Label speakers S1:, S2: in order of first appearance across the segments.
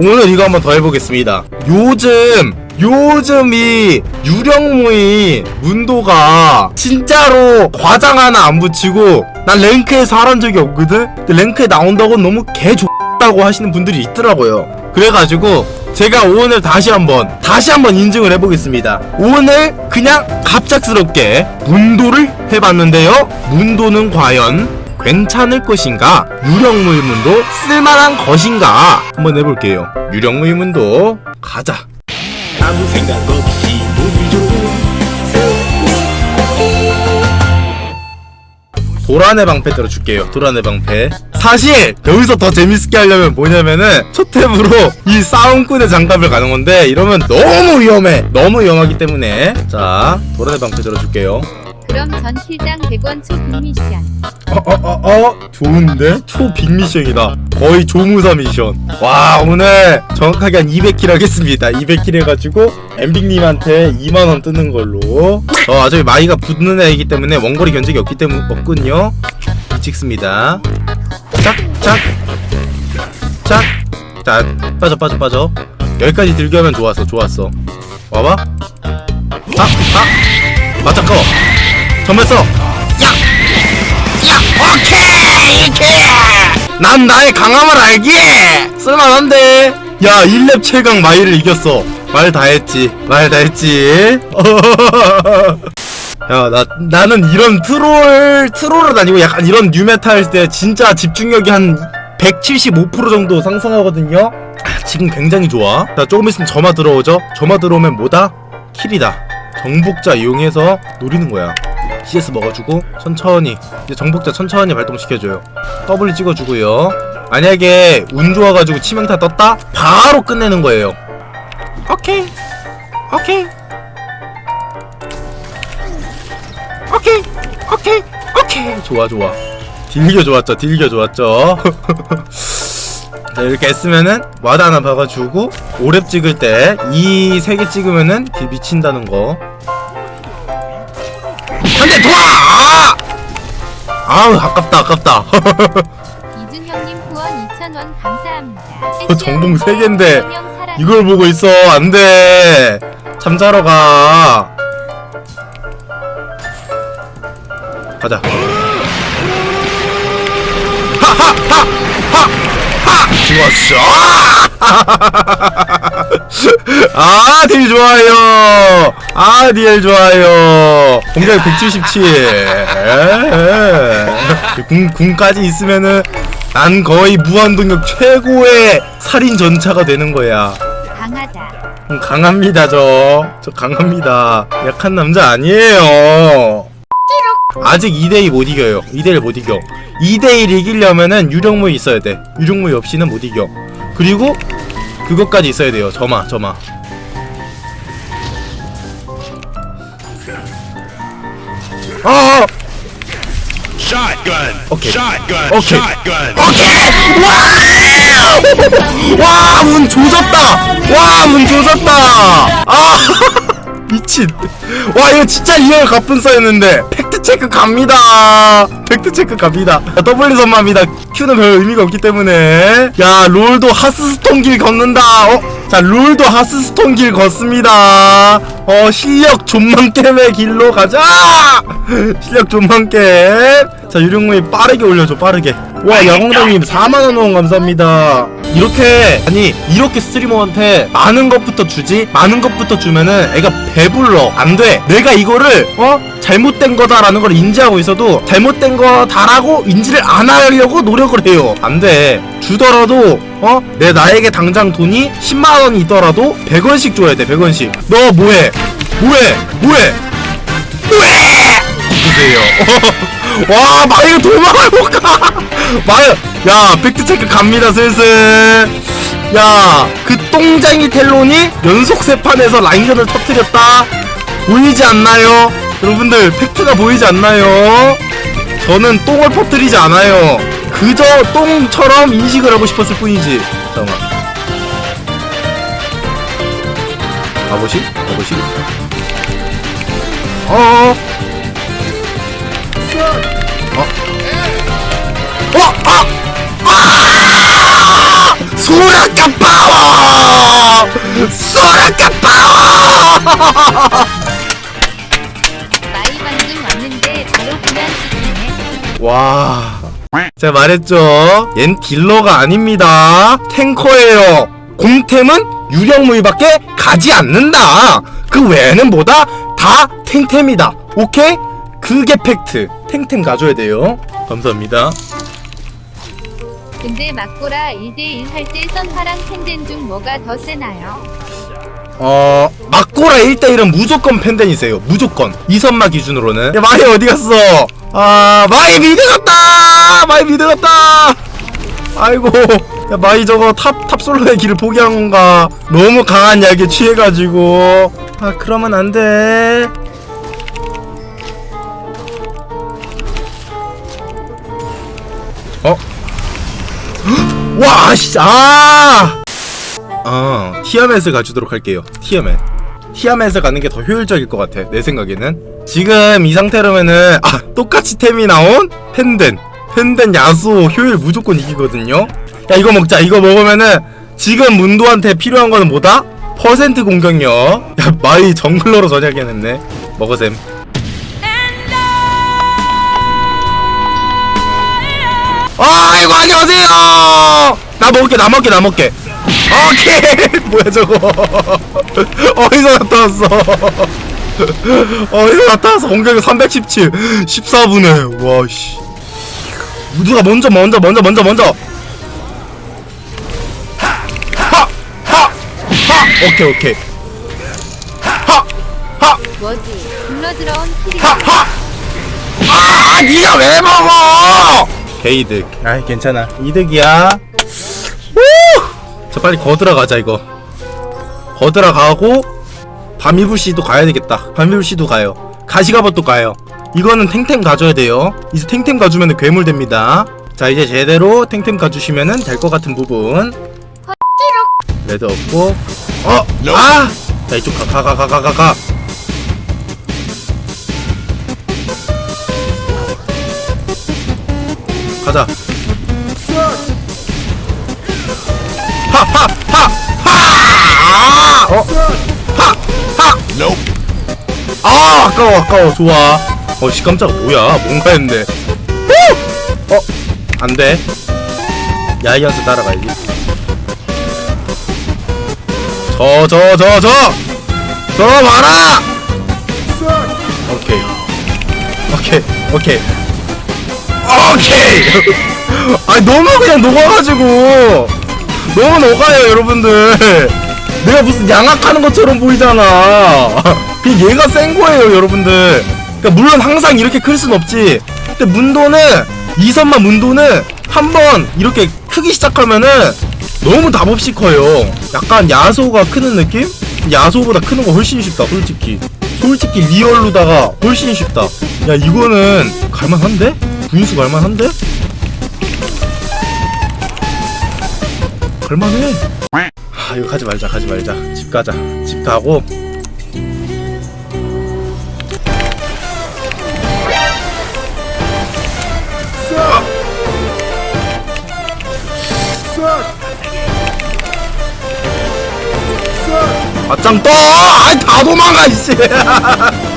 S1: 오늘 이거 한번 더 해보겠습니다. 요즘 요즘 이 유령무이 문도가 진짜로 과장 하나 안 붙이고 난 랭크에서 하란 적이 없거든? 근데 랭크에 나온다고 너무 개좋다고 하시는 분들이 있더라고요. 그래가지고 제가 오늘 다시 한번 다시 한번 인증을 해보겠습니다. 오늘 그냥 갑작스럽게 문도를 해봤는데요. 문도는 과연 괜찮을 것인가? 유령무일문도 쓸만한 것인가? 한번 해볼게요. 유령무일문도 가자.
S2: 아무 생각 없이 보기 좋은
S1: 도란의 방패 들어줄게요. 도란의 방패. 사실 여기서 더 재밌게 하려면 뭐냐면은 첫 탭으로 이 싸움꾼의 장갑을 가는 건데 이러면 너무 위험해. 너무 위험하기 때문에 자 도란의 방패 들어줄게요.
S3: 그럼 전 킬당 100원 초 빅미션.
S1: 어어어 어, 좋은데? 초 빅미션이다. 거의 조무사 미션. 와 오늘 정확하게 한 200킬 하겠습니다. 200킬 해가지고 엠빅님한테 2만원 뜨는 걸로. 저 아직 마이가 붙는 애이기 때문에 원거리 견적이 없기 때문에 없군요. 찍습니다. 짝짝 짝. 자 빠져 빠져 빠져. 여기까지 들게 하면 좋았어 좋았어. 와봐. 아 아. 맞짱 꺼. 써. 야. 야, 오케이! 난 나의 강함을 알기에! 쓸만한데? 야, 1렙 최강 마이를 이겼어. 말 다 했지. 말 다 했지. 야, 나, 나는 이런 트롤, 트롤은 아니고 약간 이런 뉴메타 할때 진짜 집중력이 한 175% 정도 상승하거든요? 아, 지금 굉장히 좋아. 자, 조금 있으면 점화 들어오죠? 점화 들어오면 뭐다? 킬이다. 정복자 이용해서 노리는 거야. CS 먹어주고 천천히 이제 정복자 천천히 발동시켜줘요. W 찍어주고요. 만약에 운 좋아가지고 치명타 떴다? 바로 끝내는 거예요. 오케이. 오케이. 오케이. 오케이. 오케이. 좋아 좋아. 딜겨 좋았죠 딜겨 좋았죠. 자 이렇게 했으면은 와드 하나 박아주고 오랩 찍을 때 이 세 개 찍으면은 딜 미친다는 거 한대 도와! 아! 아우 아깝다 아깝다
S3: 이준 형님 후원 2,000원 감사합니다.
S1: 어, 정봉 세 개인데. 이걸 보고 있어 안돼 잠자러 가 가자 하하하하하 좋았어 아 딜 좋아요 아 딜 좋아요 공격 177 궁, 궁까지 있으면은 난 거의 무한동력 최고의 살인 전차가 되는 거야
S3: 강하다.
S1: 음, 강합니다 저. 저 강합니다. 약한 남자 아니에요. 아직 2대2 못 이겨요. 2대1 못 이겨. 2대1 이기려면은 유령무이 있어야 돼. 유령무이 없이는 못 이겨. 그리고 그것까지 있어야 돼요. 점화, 점화. 어!
S2: shotgun
S1: Okay.
S2: shotgun
S1: Okay.
S2: shotgun
S1: 오케이! 와! 와, 문 조졌다! 와, 문 조졌다! 아! 미친. 와, 이거 진짜 리얼 갑분싸였는데. 팩트 체크 갑니다. 팩트 체크 갑니다. 야, W 선마입니다. Q는 별 의미가 없기 때문에. 야, 롤도 하스스톤 길 걷는다. 어? 자, 롤도 하스스톤 길 걷습니다. 어, 실력 존만 게임의 길로 가자! 실력 존만 게임. 자, 유령무이 빠르게 올려줘, 빠르게. 와, 야광장님 4만원 후원 감사합니다. 이렇게, 아니, 이렇게 스트리머한테 많은 것부터 주지? 많은 것부터 주면은 애가 배불러. 안 돼. 내가 이거를, 어? 잘못된 거다라는 걸 인지하고 있어도 잘못된 거다라고 인지를 안 하려고 노력을 해요. 안 돼. 주더라도, 어? 내 나에게 당장 돈이 10만원이 있더라도 100원씩 줘야 돼, 100원씩. 너 뭐해? 뭐해? 뭐해? 뭐해? 보세요. 와, 마이가 도망을 못 가. 마이, 야, 팩트 체크 갑니다, 슬슬. 야, 그 똥쟁이 텔론이 연속 세 판에서 라인전을 터뜨렸다. 보이지 않나요? 여러분들, 팩트가 보이지 않나요? 저는 똥을 퍼뜨리지 않아요. 그저 똥처럼 인식을 하고 싶었을 뿐이지. 잠깐만. 가보시? 가보시? 어어. 닥터!
S3: 마이 방금 왔는데 바로 그냥 찍히네.
S1: 와. 제가 말했죠. 얜 딜러가 아닙니다. 탱커예요. 공템은 유령무이밖에 가지 않는다. 그 외에는 뭐다? 다 탱템이다. 오케이? 그게 팩트. 탱템 가져야 돼요. 감사합니다.
S3: 근데 막고라 1대1 할 때 선파랑 텐덴 중 뭐가 더 세나요?
S1: 어, 막고라 1대1은 무조건 팬덴이세요. 무조건. 이선마 기준으로는. 야, 마이 어디 갔어? 아, 마이 미드 갔다! 마이 미드 갔다! 아이고. 야, 마이 저거 탑, 탑 솔로의 길을 포기한 건가? 너무 강한 약에 취해가지고. 아, 그러면 안 돼. 어? 와, 씨, 아! 어, 티아멧을 가주도록 할게요. 티아멧. 티아멧을 가는 게 더 효율적일 것 같아. 내 생각에는. 지금 이 상태로면은 아 똑같이 템이 나온 펜덴. 펜덴 야수 효율 무조건 이기거든요. 야 이거 먹자. 이거 먹으면은 지금 문도한테 필요한 거는 뭐다? 퍼센트 공격력. 야 마이 정글러로 전략해냈네. 먹으셈. 아, 아이고 안녕하세요. 나 먹을게 나 먹게 나 먹게. 오케이. 뭐야 저거. 어디서 나타났어? 어디서 나타났어? 공격이 317 14분에. 와씨. 누가 먼저 먼저 먼저 먼저 먼저. 하하하! 오케이 오케이. 하하하
S3: 뭐지? 굴러 들어온 키리
S1: 하하! 아 니가 왜 먹어 개이득. 아이 괜찮아. 이득이야. 우! 저 빨리 거들어 가자 이거. 거들어 가고 밤이불씨도 가야 되겠다. 밤이불씨도 가요. 가시가버도 가요. 이거는 탱템 가져야 돼요. 이제 탱템 가주면 괴물 됩니다. 자 이제 제대로 탱템 가주시면은 될것 같은 부분. 레드 없고. 어! 아! 자 이쪽 가 가 가 가 가 가 가 자. 하하하하! 어? 하하! 아 아까워 아까워. 좋아. 어씨 깜짝 뭐야? 뭔가 했는데 후! 어? 안돼. 야이언스 따라가야지. 저저 저 저! 저 봐라! 오케이. 오케이 오케이 오케이. 아니 너무 그냥 녹아가지고. 너무 녹아요 여러분들. 내가 무슨 양악하는 것처럼 보이잖아. 그냥 얘가 센 거예요 여러분들. 그러니까 물론 항상 이렇게 클 순 없지. 근데 문도는 이선만 문도는 한번 이렇게 크기 시작하면은 너무 답없이 커요. 약간 야소가 크는 느낌? 야소보다 크는 거 훨씬 쉽다 솔직히. 솔직히 리얼로다가 훨씬 쉽다. 야 이거는 갈만한데? 분수 갈만한데? 갈만해. 아 이거 가지 말자 가지 말자. 집 가자. 집 가고. 맞짱 떠! 아이 다 도망가 이씨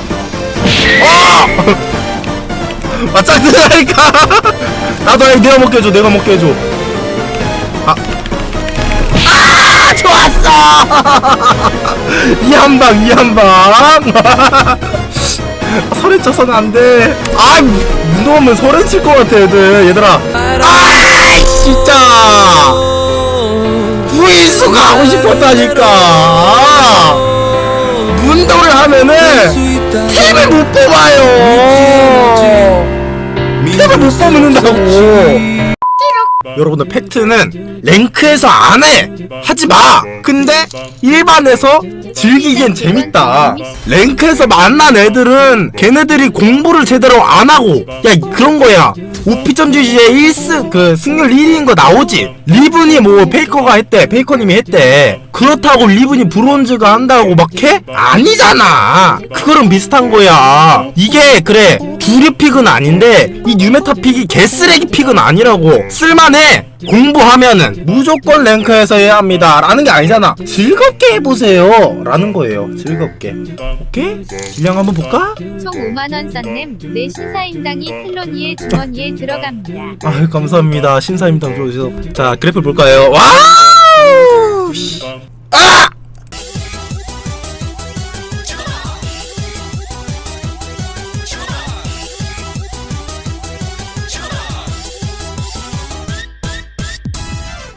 S1: 맞짱 뜨라니까. 나도 해, 내가 먹게 해줘 내가 먹게 해줘. 아. 아, 좋았어! 이 한방 이 한방. 설에 쳐서는 안돼. 아 무너우면 설에 칠것 같아 애들. 얘들아. 아 진짜. 부인수 가고 싶었다니까. 문도를 하면은 템을 못 뽑아요 템을 못 뽑는다고 여러분들 팩트는 랭크에서 안 해! 하지 마! 근데 일반에서 즐기기엔 재밌다. 랭크에서 만난 애들은 걔네들이 공부를 제대로 안 하고 야 그런 거야. 오피전 주지에 1승 그 승률 1위인 거 나오지. 리븐이 뭐 페이커가 했대. 페이커님이 했대. 그렇다고 리븐이 브론즈가 한다고 막 해? 아니잖아 그거랑 비슷한 거야 이게 그래 주류 픽은 아닌데 이 뉴메타 픽이 개쓰레기 픽은 아니라고 쓸만해 공부하면은 무조건 랭크에서 해야 합니다 라는 게 아니잖아 즐겁게 해보세요 라는 거예요 즐겁게 오케이? 질량 한번 볼까?
S3: 총 5만원 썬냄 내 신사임당이 텔로니의 주머니에 들어갑니다.
S1: 아유 감사합니다 신사임당 줘주셔서 자 그래프 볼까요 와우 씨. 아!